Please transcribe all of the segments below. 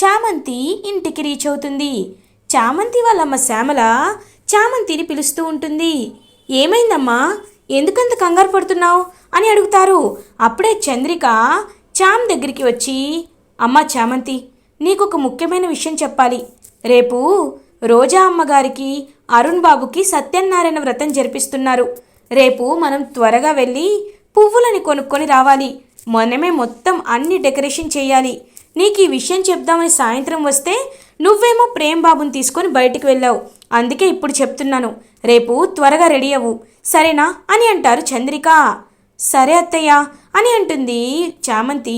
చామంతి ఇంటికి రీచ్ అవుతుంది. చామంతి వాళ్ళమ్మ శ్యామల చామంతిని పిలుస్తూ ఉంటుంది. ఏమైందమ్మా? ఎందుకంత కంగారు పడుతున్నావు? అని అడుగుతారు. అప్పుడే చంద్రిక చామ్ దగ్గరికి వచ్చి అమ్మ చామంతి నీకు ఒక ముఖ్యమైన విషయం చెప్పాలి. రేపు రోజా అమ్మగారికి అరుణ్ బాబుకి సత్యనారాయణ వ్రతం జరిపిస్తున్నారు. రేపు మనం త్వరగా వెళ్ళి పువ్వులని కొనుక్కొని రావాలి. మనమే మొత్తం అన్ని డెకరేషన్ చేయాలి. నీకు ఈ విషయం చెప్దామని సాయంత్రం వస్తే నువ్వేమో ప్రేమ్ బాబుని తీసుకొని బయటికి వెళ్ళావు. అందుకే ఇప్పుడు చెప్తున్నాను. రేపు త్వరగా రెడీ అవ్వు. సరేనా? అని అంటారు చంద్రిక. సరే అత్తయ్య అని అంటుంది చామంతి.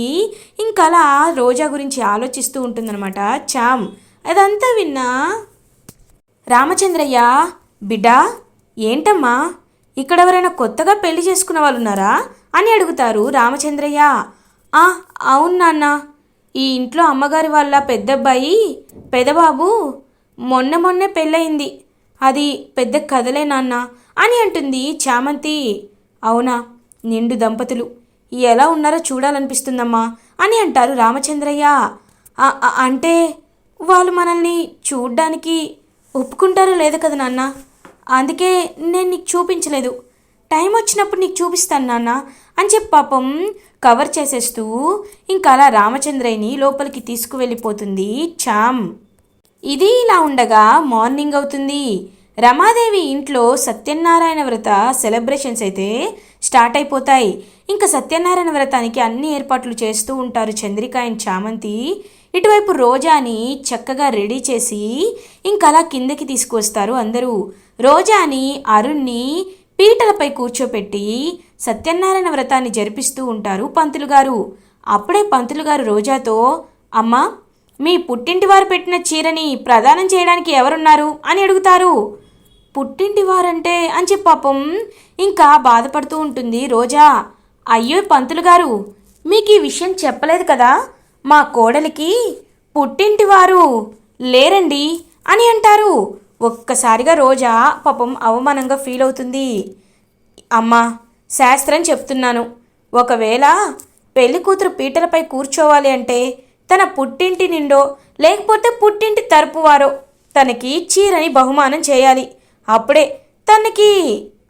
ఇంకలా రోజా గురించి ఆలోచిస్తూ ఉంటుందన్నమాట. చామ్ అదంతా విన్నా రామచంద్రయ్య బిడ్డా ఏంటమ్మా? ఇక్కడ ఎవరైనా కొత్తగా పెళ్ళి చేసుకున్న వాళ్ళు ఉన్నారా అని అడుగుతారు రామచంద్రయ్య. ఆ అవును నాన్న. ఈ ఇంట్లో అమ్మగారి వాళ్ళ పెద్దబ్బాయి పెదబాబు మొన్న మొన్నే పెళ్ళయింది. అది పెద్ద కథలే నాన్న అని అంటుంది చామంతి. అవునా? నిండు దంపతులు. ఎలా ఉన్నారో చూడాలనిపిస్తుందమ్మా అని అంటారు రామచంద్రయ్య. అంటే వాళ్ళు మనల్ని చూడ్డానికి ఒప్పుకుంటారో లేదో కదా నాన్న. అందుకే నేను నీకు చూపించలేదు. టైం వచ్చినప్పుడు నీకు చూపిస్తాను నాన్న అని చెప్పి పాపం కవర్ చేసేస్తూ ఇంకా అలా రామచంద్రయ్యని లోపలికి తీసుకువెళ్ళిపోతుంది. చామ్ ఇది ఇలా ఉండగా మార్నింగ్ అవుతుంది. రమాదేవి ఇంట్లో సత్యనారాయణ వ్రత సెలబ్రేషన్స్ అయితే స్టార్ట్ అయిపోతాయి. ఇంకా సత్యనారాయణ వ్రతానికి అన్ని ఏర్పాట్లు చేస్తూ ఉంటారు చంద్రిక అండ్ చామంతి. ఇటువైపు రోజాని చక్కగా రెడీ చేసి ఇంకా అలా కిందకి తీసుకువస్తారు అందరూ. రోజాని అరుణ్ని పీటలపై కూర్చోపెట్టి సత్యనారాయణ వ్రతాన్ని జరిపిస్తూ ఉంటారు పంతులు గారు. అప్పుడే పంతులు గారు రోజాతో అమ్మా మీ పుట్టింటి వారు పెట్టిన చీరని ప్రదానం చేయడానికి ఎవరున్నారు? అని అడుగుతారు. పుట్టింటి వారంటే అని చెప్పి పాపం ఇంకా బాధపడుతూ ఉంటుంది రోజా. అయ్యో పంతులు గారు మీకు ఈ విషయం చెప్పలేదు కదా? మా కోడలికి పుట్టింటి వారు లేరండి అని అంటారు. ఒక్కసారిగా రోజా పాపం అవమానంగా ఫీల్ అవుతుంది. అమ్మా శాస్త్రం చెప్తున్నాను. ఒకవేళ పెళ్ళి కూతురు పీటలపై కూర్చోవాలి అంటే తన పుట్టింటి నిండో లేకపోతే పుట్టింటి తరపు వారో తనకి చీరని బహుమానం చేయాలి. అప్పుడే తనకి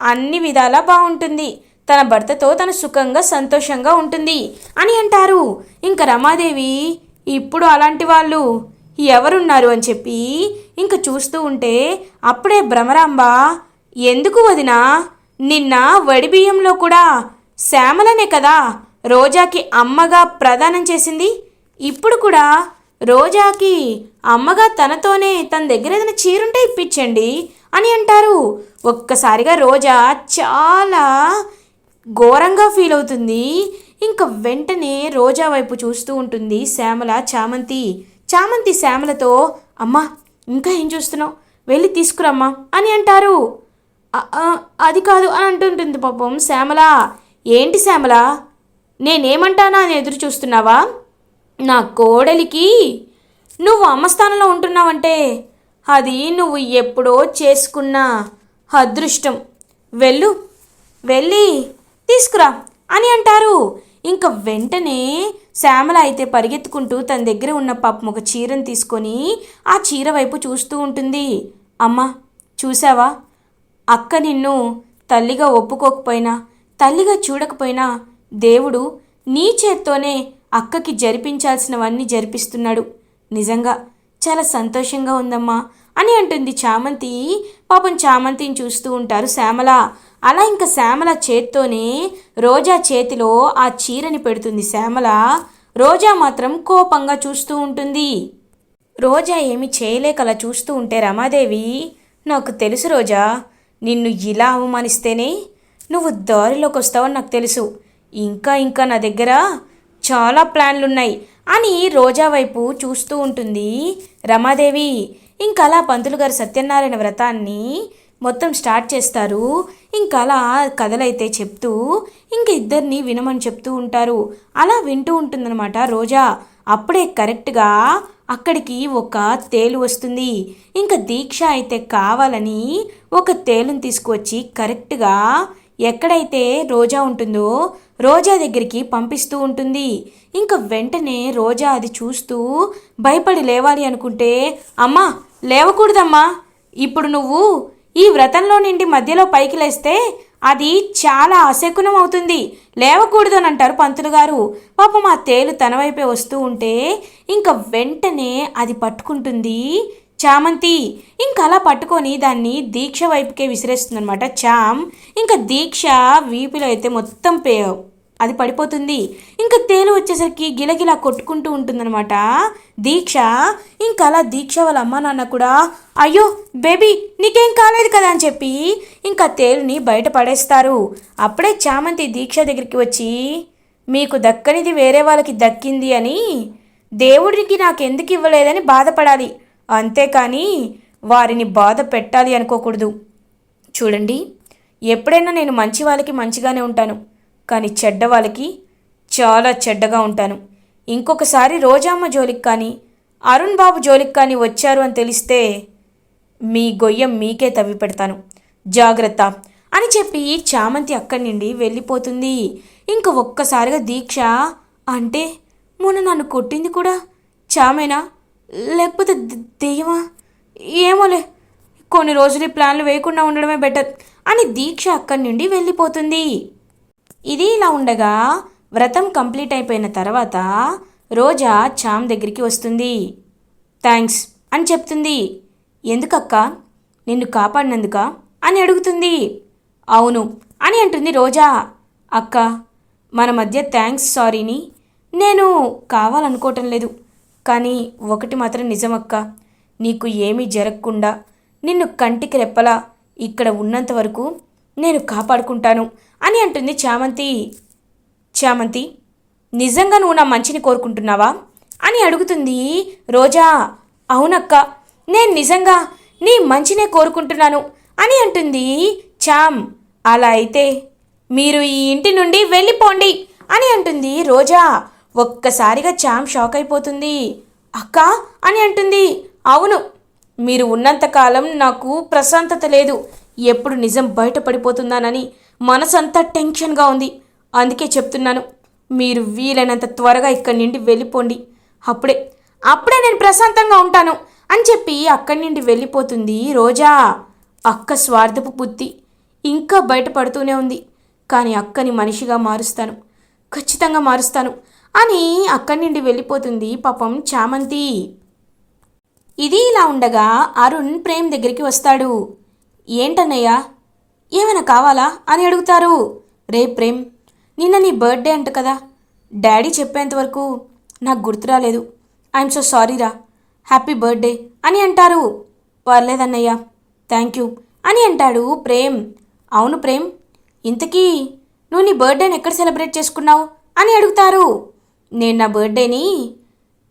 అన్ని విధాలా బాగుంటుంది. తన భర్తతో తను సుఖంగా సంతోషంగా ఉంటుంది అని అంటారు. ఇంకా రమాదేవి ఇప్పుడు అలాంటి వాళ్ళు ఎవరున్నారు అని చెప్పి ఇంక చూస్తూ ఉంటే అప్పుడే భ్రమరాంబ ఎందుకు వదినా? నిన్న వడి బియ్యంలో కూడా శ్యామలనే కదా రోజాకి అమ్మగా ప్రదానం చేసింది. ఇప్పుడు కూడా రోజాకి అమ్మగా తనతోనే తన దగ్గర ఏదైనా చీరుంటే ఇప్పించండి అని అంటారు. ఒక్కసారిగా రోజా చాలా ఘోరంగా ఫీల్ అవుతుంది. ఇంకా వెంటనే రోజా వైపు చూస్తూ ఉంటుంది శ్యామల చామంతి. చామంతి శ్యామలతో అమ్మా ఇంకా ఏం చూస్తున్నావు? వెళ్ళి తీసుకురమ్మా అని అంటారు. అది కాదు అని అంటుంటుంది పాపం శ్యామల. ఏంటి శ్యామల? నేనేమంటానా? అని ఎదురు చూస్తున్నావా? నా కోడలికి నువ్వు అమ్మ స్థానంలో ఉంటున్నావంటే అది నువ్వు ఎప్పుడో చేసుకున్న అదృష్టం. వెళ్ళు వెళ్ళి తీసుకురా అని అంటారు. ఇంకా వెంటనే శ్యామల అయితే పరిగెత్తుకుంటూ తన దగ్గర ఉన్న పాపం ఒక చీరను తీసుకొని ఆ చీర వైపు చూస్తూ ఉంటుంది. అమ్మా చూసావా అక్క నిన్ను తల్లిగా ఒప్పుకోకపోయినా తల్లిగా చూడకపోయినా దేవుడు నీ చేత్తోనే అక్కకి జరిపించాల్సినవన్నీ జరిపిస్తున్నాడు. నిజంగా చాలా సంతోషంగా ఉందమ్మా అని అంటుంది చామంతి. పాపం చామంతిని చూస్తూ ఉంటారు శ్యామల. అలా ఇంకా శ్యామల చేత్తోనే రోజా చేతిలో ఆ చీరని పెడుతుంది శ్యామల. రోజా మాత్రం కోపంగా చూస్తూ ఉంటుంది. రోజా ఏమి చేయలేక అలా చూస్తూ ఉంటే రమాదేవి నాకు తెలుసు రోజా నిన్ను ఇలా అవమానిస్తేనే నువ్వు దారిలోకి వస్తావని నాకు తెలుసు. ఇంకా ఇంకా నా దగ్గర చాలా ప్లాన్లున్నాయి అని రోజా వైపు చూస్తూ ఉంటుంది రమాదేవి. ఇంకా అలా పంతులు గారు సత్యనారాయణ వ్రతాన్ని మొత్తం స్టార్ట్ చేస్తారు. ఇంకా అలా కథలైతే చెప్తూ ఇంక ఇద్దరిని వినమని చెప్తూ ఉంటారు. అలా వింటూ ఉంటుందన్నమాట రోజా. అప్పుడే కరెక్ట్గా అక్కడికి ఒక తేలు వస్తుంది. ఇంకా దీక్ష అయితే కావాలని ఒక తేలుని తీసుకువచ్చి కరెక్ట్గా ఎక్కడైతే రోజా ఉంటుందో రోజా దగ్గరికి పంపిస్తూ ఉంటుంది. ఇంకా వెంటనే రోజా అది చూస్తూ భయపడి లేవాలి అనుకుంటే అమ్మా లేవకూడదమ్మా ఇప్పుడు నువ్వు ఈ వ్రతంలో నుండి మధ్యలో పైకి లేస్తే అది చాలా అశకునం అవుతుంది. లేవకూడదు అని అంటారు పంతులు గారు. పాపం ఆ తేలు తన వైపే వస్తూ ఉంటే ఇంకా వెంటనే అది పట్టుకుంటుంది. చామంతి ఇంకా అలా పట్టుకొని దాన్ని దీక్ష వైపుకే విసిరేస్తుందనమాట చామ్ ఇంకా దీక్ష వీపులో అయితే మొత్తం పే అది పడిపోతుంది. ఇంకా తేలు వచ్చేసరికి గిలగిలా కొట్టుకుంటూ ఉంటుందన్నమాట. దీక్ష. ఇంకా అలా దీక్ష వాళ్ళ అమ్మ నాన్న కూడా అయ్యో బేబీ నీకేం కాలేదు కదా అని చెప్పి ఇంకా తేలుని బయట పడేస్తారు. అప్పుడే చామంతి దీక్ష దగ్గరికి వచ్చి మీకు దక్కనిది వేరే వాళ్ళకి దక్కింది అని దేవుడికి నాకు ఎందుకు ఇవ్వలేదని బాధపడాలి. అంతేకాని వారిని బాధ పెట్టాలి అనుకోకూడదు. చూడండి ఎప్పుడైనా నేను మంచి వాళ్ళకి మంచిగానే ఉంటాను. కానీ చెడ్డ వాళ్ళకి చాలా చెడ్డగా ఉంటాను. ఇంకొకసారి రోజామ్మ జోలికి కానీ అరుణ్ బాబు జోలికి కానీ వచ్చారు అని తెలిస్తే మీ గొయ్యం మీకే తవ్వి పెడతాను. జాగ్రత్త అని చెప్పి చామంతి అక్కడి నుండి వెళ్ళిపోతుంది. ఇంక ఒక్కసారిగా దీక్ష అంటే మొన్న నన్ను కొట్టింది కూడా చామేనా? లేకపోతే దెయ్యమా? ఏమోలే కొన్ని రోజులు ప్లాన్లు వేయకుండా ఉండడమే బెటర్ అని దీక్ష అక్కడి నుండి వెళ్ళిపోతుంది. ఇది ఇలా ఉండగా వ్రతం కంప్లీట్ అయిపోయిన తర్వాత రోజా చామ్ దగ్గరికి వస్తుంది. థ్యాంక్స్ అని చెప్తుంది. ఎందుకక్క? నిన్ను కాపాడినందుక? అని అడుగుతుంది. అవును అని అంటుంది రోజా. అక్క మన మధ్య థ్యాంక్స్ సారీని నేను కావాలనుకోవటం లేదు. కానీ ఒకటి మాత్రం నిజమక్క. నీకు ఏమీ జరగకుండా నిన్ను కంటికి రెప్పలా ఇక్కడ ఉన్నంత వరకు నేను కాపాడుకుంటాను అని అంటుంది చామంతి. చామంతి నిజంగా నువ్వు నా మంచిని కోరుకుంటున్నావా? అని అడుగుతుంది రోజా. అవునక్క నేను నిజంగా నీ మంచినే కోరుకుంటున్నాను అని అంటుంది చామ్. అలా అయితే మీరు ఈ ఇంటి నుండి వెళ్ళిపోండి అని అంటుంది రోజా. ఒక్కసారిగా చామ్ షాక్ అయిపోతుంది. అక్క అని అంటుంది. అవును మీరు ఉన్నంతకాలం నాకు ప్రశాంతత లేదు. ఎప్పుడు నిజం బయటపడిపోతుందానని మనసంతా టెన్షన్గా ఉంది. అందుకే చెప్తున్నాను మీరు వీలైనంత త్వరగా ఇక్కడి నుండి వెళ్ళిపోండి. అప్పుడే అప్పుడే నేను ప్రశాంతంగా ఉంటాను అని చెప్పి అక్కడి నుండి వెళ్ళిపోతుంది రోజా. అక్క స్వార్థపు బుద్ధి ఇంకా బయటపడుతూనే ఉంది. కానీ అక్కని మనిషిగా మారుస్తాను ఖచ్చితంగా మారుస్తాను అని అక్కడి నుండి వెళ్ళిపోతుంది పాపం చామంతి. ఇది ఇలా ఉండగా అరుణ్ ప్రేమ్ దగ్గరికి వస్తాడు. ఏంటన్నయ్యా? ఏమైనా కావాలా అని అడుగుతారు. రే ప్రేమ్ నిన్న నీ బర్త్డే అంట కదా. డాడీ చెప్పేంతవరకు నాకు గుర్తు రాలేదు. ఐఎమ్ సో సారీ రా. హ్యాపీ బర్త్డే అని అంటారు. పర్లేదన్నయ్య థ్యాంక్ యూ అని అంటాడు ప్రేమ్. అవును ప్రేమ్ ఇంతకీ నువ్వు నీ బర్త్డేని ఎక్కడ సెలబ్రేట్ చేసుకున్నావు అని అడుగుతారు. నేను నా బర్త్డేని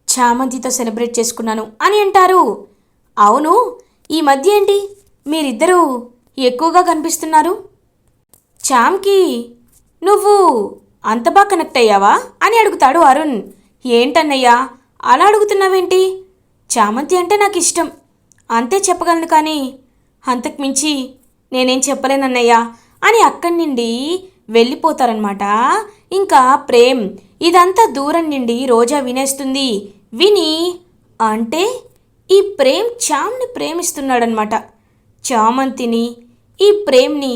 చామంతితో సెలబ్రేట్ చేసుకున్నాను అని అంటారు. అవును ఈ మధ్య ఏంటి? మీరిద్దరూ ఎక్కువగా కనిపిస్తున్నారు? చామ్కి నువ్వు అంత బాగా కనెక్ట్ అయ్యావా? అని అడుగుతాడు అరుణ్. ఏంటన్నయ్యా అలా అడుగుతున్నావేంటి? చామంతి అంటే నాకు ఇష్టం. అంతే చెప్పగలను కానీ అంతకు మించి నేనేం చెప్పలేనన్నయ్యా అని అక్కడి నుండి వెళ్ళిపోతారనమాట ఇంకా ప్రేమ్ ఇదంతా దూరం నుండి రోజా వినేస్తుంది. విని అంటే ఈ ప్రేమ్ చామ్ని ప్రేమిస్తున్నాడనమాట చామంతిని ఈ ప్రేమ్ని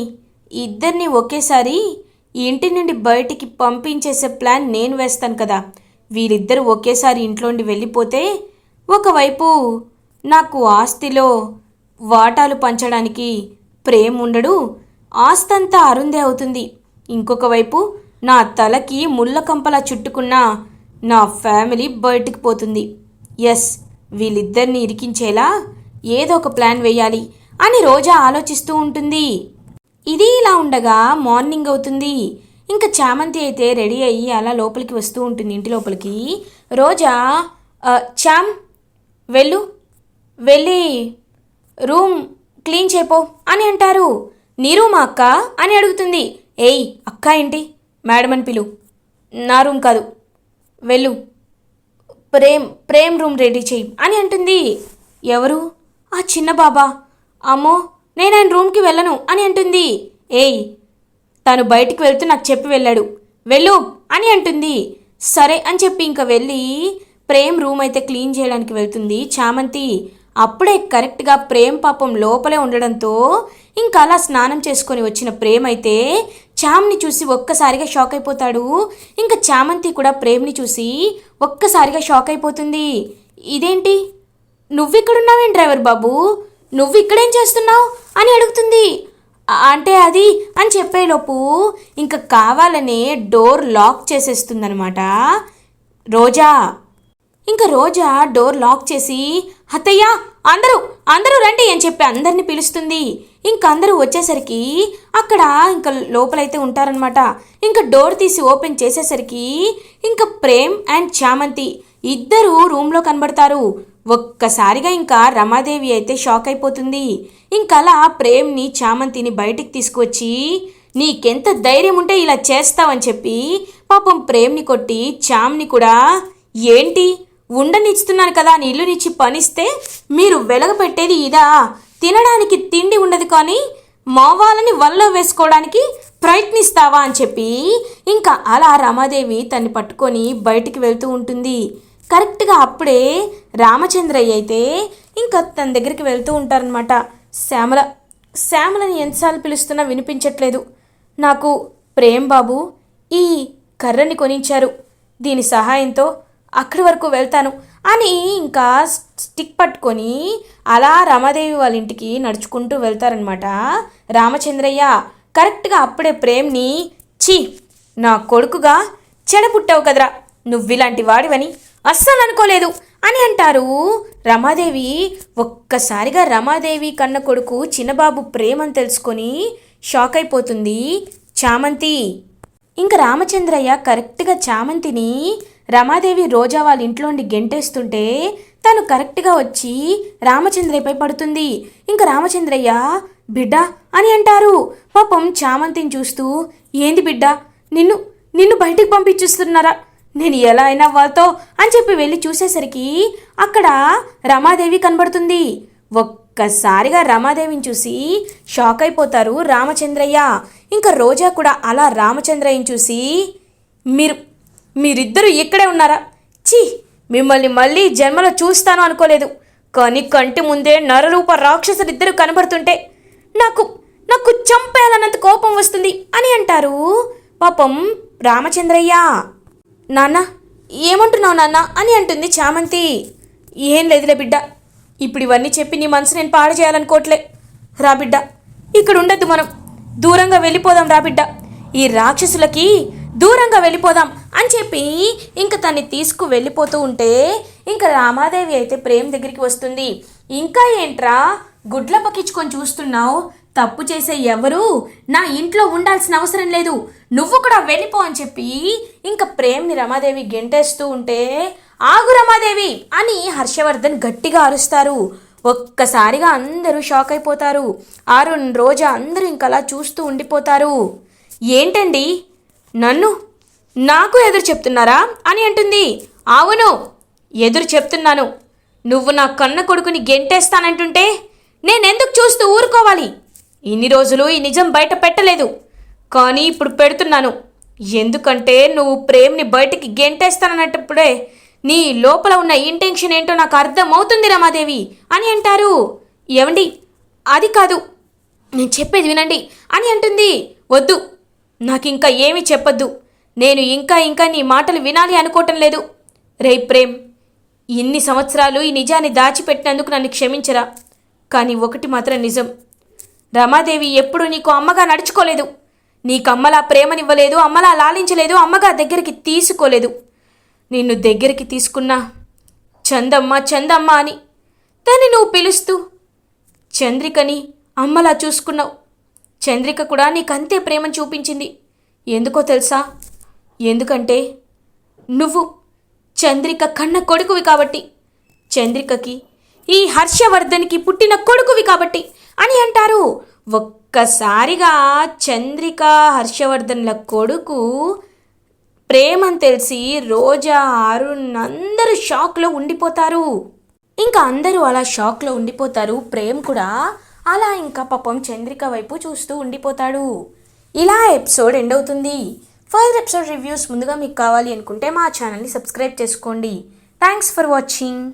ఇద్దరిని ఒకేసారి ఇంటి నుండి బయటికి పంపించేసే ప్లాన్ నేను వేస్తాను కదా. వీరిద్దరు ఒకేసారి ఇంట్లోండి వెళ్ళిపోతే ఒకవైపు నాకు ఆస్తిలో వాటాలు పంచడానికి ప్రేమ్ ఉండడు ఆస్తంతా అరుందే అవుతుంది. ఇంకొక వైపు నా తలకి ముళ్ళ కంపలా చుట్టుకున్న నా ఫ్యామిలీ బయటికి పోతుంది. ఎస్ వీళ్ళిద్దరిని ఇరికించేలా ఏదో ఒక ప్లాన్ వేయాలి. అని రోజా ఆలోచిస్తూ ఉంటుంది. ఇది ఇలా ఉండగా మార్నింగ్ అవుతుంది. ఇంకా చామంతి అయితే రెడీ అయ్యి అలా లోపలికి వస్తూ ఉంటుంది. ఇంటి లోపలికి రోజా చామ్ వెళ్ళు వెళ్ళి రూమ్ క్లీన్ చేపో అని అంటారు. నీ రూమ్ అక్క అని అడుగుతుంది. ఏయ్ అక్క ఏంటి? మేడం అని పిలు. నా రూమ్ కాదు. వెళ్ళు. ప్రేమ్ ప్రేమ్ రూమ్ రెడీ చేయి అని అంటుంది. ఎవరు? ఆ చిన్న బాబా. అమ్మో నేను ఆయన రూమ్కి వెళ్ళను అని అంటుంది. ఏయ్ తను బయటికి వెళ్తూ నాకు చెప్పి వెళ్ళాడు. వెళ్ళు అని అంటుంది. సరే అని చెప్పి ఇంకా వెళ్ళి ప్రేమ్ రూమ్ అయితే క్లీన్ చేయడానికి వెళ్తుంది. చామంతి అప్పుడే కరెక్ట్గా ప్రేమ్ పాపం లోపలే ఉండడంతో ఇంకా అలా స్నానం చేసుకొని వచ్చిన ప్రేమ్ అయితే చామ్ని చూసి ఒక్కసారిగా షాక్ అయిపోతాడు. ఇంకా చామంతి కూడా ప్రేమ్ని చూసి ఒక్కసారిగా షాక్ అయిపోతుంది. ఇదేంటి? నువ్విక్కడున్నావేం డ్రైవర్ బాబు? నువ్వు ఇక్కడేం చేస్తున్నావు? అని అడుగుతుంది. అంటే అది అని చెప్పేలోపు ఇంకా కావాలనే డోర్ లాక్ చేసేస్తుందనమాట రోజా. ఇంకా రోజా డోర్ లాక్ చేసి అత్తయ్య అందరూ అందరూ రండి అని చెప్పి అందరిని పిలుస్తుంది. ఇంకా అందరూ వచ్చేసరికి అక్కడ ఇంకా లోపలైతే ఉంటారనమాట ఇంకా డోర్ తీసి ఓపెన్ చేసేసరికి ఇంకా ప్రేమ్ అండ్ చామంతి ఇద్దరు రూమ్లో కనబడతారు. ఒక్కసారిగా ఇంకా రమాదేవి అయితే షాక్ అయిపోతుంది. ఇంకలా ప్రేమ్ని చామంతిని బయటికి తీసుకువచ్చి నీకెంత ధైర్యం ఉంటే ఇలా చేస్తావని చెప్పి పాపం ప్రేమ్ని కొట్టి చామ్ని కూడా ఏంటి? ఉండనిస్తున్నాను కదా అని ఇల్లునిచ్చి పనిస్తే మీరు వెలగపెట్టేది ఇదా? తినడానికి తిండి ఉండదు కానీ మావాలని వల్ల వేసుకోవడానికి ప్రయత్నిస్తావా? అని చెప్పి ఇంకా అలా రమాదేవి తన్ని పట్టుకొని బయటికి వెళ్తూ ఉంటుంది. కరెక్ట్గా అప్పుడే రామచంద్రయ్య అయితే ఇంకా తన దగ్గరికి వెళ్తూ ఉంటారనమాట శ్యామల శ్యామలని ఎంతసార్లు పిలుస్తున్నా వినిపించట్లేదు. నాకు ప్రేమ్ బాబు ఈ కర్రని కొనించారు దీని సహాయంతో అక్కడి వరకు వెళ్తాను అని ఇంకా స్టిక్ పట్టుకొని అలా రమాదేవి వాళ్ళ ఇంటికి నడుచుకుంటూ వెళ్తారనమాట రామచంద్రయ్య కరెక్ట్గా అప్పుడే ప్రేమ్ని ఛీ నా కొడుకుగా చెడపుట్టావు కదరా. నువ్విలాంటి వాడివని అస్సలు అనుకోలేదు అని అంటారు. రమాదేవి ఒక్కసారిగా రమాదేవి కన్న కొడుకు చిన్నబాబు ప్రేమని తెలుసుకొని షాక్ అయిపోతుంది. చామంతి! ఇంకా రామచంద్రయ్య కరెక్ట్గా చామంతిని రమాదేవి రోజా వాళ్ళ ఇంట్లోండి గెంటేస్తుంటే తను కరెక్ట్గా వచ్చి రామచంద్రయ్యపై పడుతుంది. ఇంకా రామచంద్రయ్య బిడ్డ అని అంటారు. పాపం చామంతిని చూస్తూ ఏంది బిడ్డ? నిన్ను నిన్ను బయటికి పంపించేస్తున్నారా? నేను ఎలా అయినా వాళ్ళతో అని చెప్పి వెళ్ళి చూసేసరికి అక్కడ రమాదేవి కనబడుతుంది. ఒక్కసారిగా రమాదేవిని చూసి షాక్ అయిపోతారు రామచంద్రయ్య. ఇంకా రోజా కూడా అలా రామచంద్రయ్యని చూసి మీరు మీరిద్దరూ ఇక్కడే ఉన్నారా? ఛీ మిమ్మల్ని మళ్ళీ జన్మలో చూస్తాను అనుకోలేదు. కానీ కంటి ముందే నరరూప రాక్షసులిద్దరూ కనబడుతుంటే నాకు నాకు చంపేయాలన్నంత కోపం వస్తుంది అని అంటారు పాపం రామచంద్రయ్య. నాన్న ఏమంటున్నావు నాన్న? అని అంటుంది చామంతి. ఏం లేదులే బిడ్డ. ఇప్పుడు ఇవన్నీ చెప్పి నీ మనసు నేను పాడు చేయాలనుకోవట్లే. రా బిడ్డ ఇక్కడ ఉండద్దు మనం. దూరంగా వెళ్ళిపోదాం రా బిడ్డ. ఈ రాక్షసులకి దూరంగా వెళ్ళిపోదాం అని చెప్పి ఇంకా తన్ని తీసుకు వెళ్ళిపోతూ ఉంటే ఇంకా రామాదేవి అయితే ప్రేమ్ దగ్గరికి వస్తుంది. ఇంకా ఏంట్రా గుడ్ల పక్కించుకొని చూస్తున్నావు? తప్పు చేసే ఎవరు నా ఇంట్లో ఉండాల్సిన అవసరం లేదు. నువ్వు కూడా వెళ్ళిపో అని చెప్పి ఇంకా ప్రేమ్ని రమాదేవి గెంటేస్తూ ఉంటే ఆగు రమాదేవి అని హర్షవర్ధన్ గట్టిగా అరుస్తారు. ఒక్కసారిగా అందరూ షాక్ అయిపోతారు. అరుణ్ రోజా అందరూ ఇంకలా చూస్తూ ఉండిపోతారు. ఏంటండి? నన్ను? నాకు ఎదురు చెప్తున్నారా? అని అంటుంది. అవును ఎదురు చెప్తున్నాను. నువ్వు నా కన్న కొడుకుని గెంటేస్తానంటుంటే నేనెందుకు చూస్తూ ఊరుకోవాలి? ఇన్ని రోజులు ఈ నిజం బయట పెట్టలేదు. కానీ ఇప్పుడు పెడుతున్నాను. ఎందుకంటే నువ్వు ప్రేమ్ని బయటికి గెంటేస్తానన్నప్పుడే నీ లోపల ఉన్న ఇంటెన్షన్ ఏంటో నాకు అర్థమవుతుంది రమాదేవి అని అంటారు. ఏమండి? అది కాదు. నేను చెప్పేది వినండి అని అంటుంది. వద్దు. నాకు ఇంకా ఏమీ చెప్పొద్దు. నేను ఇంకా ఇంకా నీ మాటలు వినాలి అనుకోవటం లేదు. రే ప్రేమ్ ఇన్ని సంవత్సరాలు ఈ నిజాన్ని దాచిపెట్టినందుకు నన్ను క్షమించరా. కానీ ఒకటి మాత్రం నిజం. రమాదేవి ఎప్పుడు నీకు అమ్మగా నడుచుకోలేదు. నీకు అమ్మలా ప్రేమనివ్వలేదు అమ్మలా లాలించలేదు అమ్మగా దగ్గరికి తీసుకోలేదు. నిన్ను దగ్గరికి తీసుకున్నా చందమ్మ చందమ్మ అని దాన్ని నువ్వు పిలుస్తూ చంద్రికని అమ్మలా చూసుకున్నావు. చంద్రిక కూడా నీకంతే ప్రేమను చూపించింది. ఎందుకో తెలుసా? ఎందుకంటే నువ్వు చంద్రిక కన్న కొడుకువి కాబట్టి చంద్రికకి ఈ హర్షవర్ధన్కి పుట్టిన కొడుకువి కాబట్టి. అని అంటారు. ఒక్కసారిగా చంద్రిక హర్షవర్ధన్ల కొడుకు ప్రేమని తెలిసి రోజా అరుణ్ అందరూ షాక్లో ఉండిపోతారు. ఇంకా అందరూ అలా షాక్లో ఉండిపోతారు. ప్రేమ్ కూడా అలా ఇంకా పాపం చంద్రిక వైపు చూస్తూ ఉండిపోతాడు. ఇలా ఎపిసోడ్ ఎండ్ అవుతుంది. ఫర్దర్ ఎపిసోడ్ రివ్యూస్ ముందుగా మీకు కావాలి అనుకుంటే మా ఛానల్ని సబ్స్క్రైబ్ చేసుకోండి. Thanks for watching.